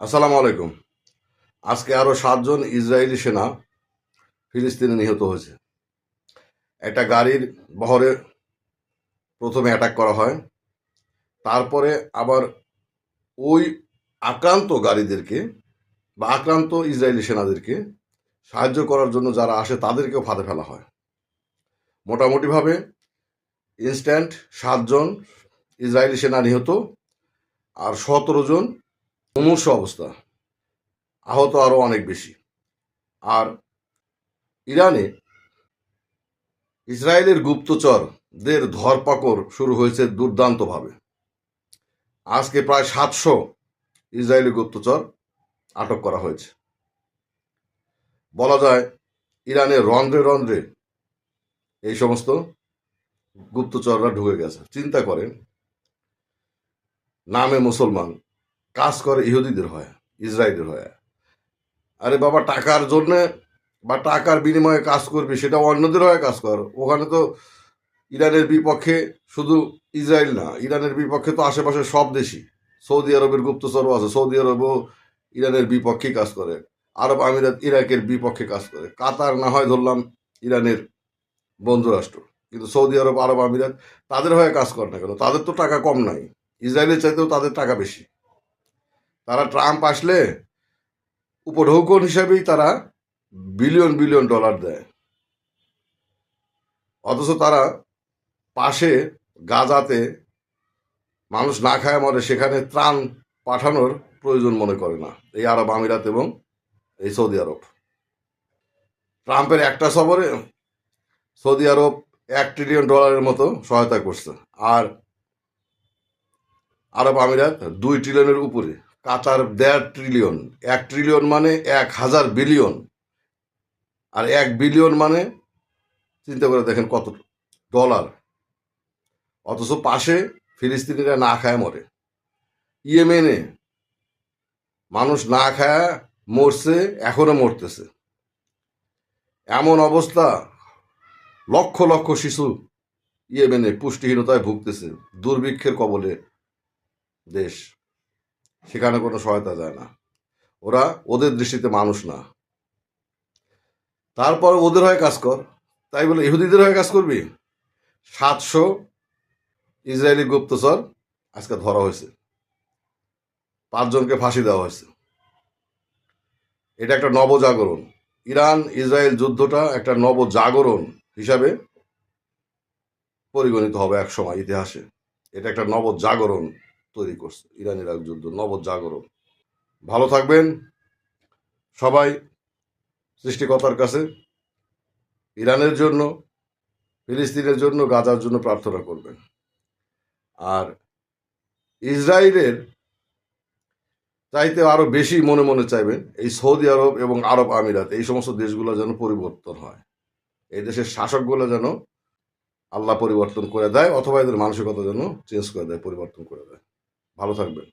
আসসালামু আলাইকুম। আজকে আরও সাতজন ইসরায়েলি সেনা ফিলিস্তিনে নিহত হয়েছে। একটা গাড়ির বহরে প্রথমে অ্যাটাক করা হয়, তারপরে আবার ওই আক্রান্ত গাড়িদেরকে বা আক্রান্ত ইসরায়েলি সেনাদেরকে সাহায্য করার জন্য যারা আসে তাদেরকেও ফাঁদে ফেলা হয়। মোটামুটিভাবে ইনস্ট্যান্ট সাতজন ইসরায়েলি সেনা নিহত আর সতেরো জন মুমূর্ষ অবস্থা। আহত আরও অনেক বেশি। আর ইরানে ইসরায়েলের গুপ্তচরদের ধরপাকড় শুরু হয়েছে দুর্দান্তভাবে। আজকে প্রায় সাতশো ইসরায়েলি গুপ্তচর আটক করা হয়েছে। বলা যায় ইরানের রন্ধ্রে রন্ধ্রে এই সমস্ত গুপ্তচররা ঢুকে গেছে। চিন্তা করেন, নামে মুসলমান কাজ করে ইহুদিদের হয় ইসরায়েলের হয়। আরে বাবা, টাকার জন্যে বা টাকার বিনিময়ে কাজ করবি, সেটা অন্যদের হয়ে কাজ কর। ওখানে তো ইরানের বিপক্ষে শুধু ইসরায়েল না, ইরানের বিপক্ষে তো আশেপাশে সব দেশই। সৌদি আরবের গুপ্তচরও আছে, সৌদি আরবও ইরানের বিপক্ষে কাজ করে। আরব আমিরাত ইরাকের বিপক্ষে কাজ করে। কাতার না হয় ধরলাম ইরানের বন্ধুরাষ্ট্র কিন্তু সৌদি আরব আরব আমিরাত তাদের হয়ে কাজ করে না কেন? তাদের তো টাকা কম নাই। ইসরায়েলের চাইতেও তাদের টাকা বেশি। তারা ট্রাম্প আসলে উপঢৌকন হিসাবেই তারা বিলিয়ন বিলিয়ন ডলার দেয়। অথচ তারা পাশে গাজাতে মানুষ না খায় মরে সেখানে ত্রাণ পাঠানোর প্রয়োজন মনে করে না, এই আরব আমিরাত এবং এই সৌদি আরব। ট্রাম্পের একটা সফরে সৌদি আরব এক ট্রিলিয়ন ডলারের মতো সহায়তা করছে, আর আরব আমিরাত দুই ট্রিলিয়নের উপরে কাতার দেড় ট্রিলিয়ন এক ট্রিলিয়ন মানে এক হাজার বিলিয়ন আর এক বিলিয়ন মানে চিন্তা করে দেখেন কত ডলার অথচ পাশে ফিলিস্তিনিরা না খায় মরে। ইয়েমেনে মানুষ না খায়, মরছে, এখনও মরতেছে। এমন অবস্থা, লক্ষ লক্ষ শিশু ইয়েমেনে পুষ্টিহীনতায় ভুগতেছে, দুর্ভিক্ষের কবলে দেশ। সেখানে কোনো সহায়তা যায় না। ওরা ওদের দৃষ্টিতে মানুষ না। তারপর ওদের হয়ে কাজ কর। তাই বলে ইহুদিদের হয়ে কাজ করবি? সাতশো ইসরায়েলি গুপ্তচর আজকে ধরা হয়েছে। পাঁচজনকে ফাঁসি দেওয়া হয়েছে। এটা একটা নবজাগরণ। ইরান, ইসরায়েল যুদ্ধটা একটা নবজাগরণ হিসাবে পরিগণিত হবে এক সময় ইতিহাসে। এটা একটা নবজাগরণ। তৈরি করছে ইরান ইরাক যুদ্ধ নবজাগরণ। ভালো থাকবেন। সবাই সৃষ্টিকর্তার কাছে, ইরানের জন্য, ফিলিস্তিনের জন্য, গাজার জন্য প্রার্থনা করবেন। আর ইসরায়েলের চাইতে আরও বেশি মনে মনে চাইবেন, এই সৌদি আরব এবং আরব আমিরাত, এই সমস্ত দেশগুলো যেন পরিবর্তন হয়। এই দেশের শাসকগুলো যেন আল্লাহ পরিবর্তন করে দেয়, অথবা এদের মানসিকতা যেন চেঞ্জ করে দেয়, পরিবর্তন করে দেয়। ভালো থাকবেন।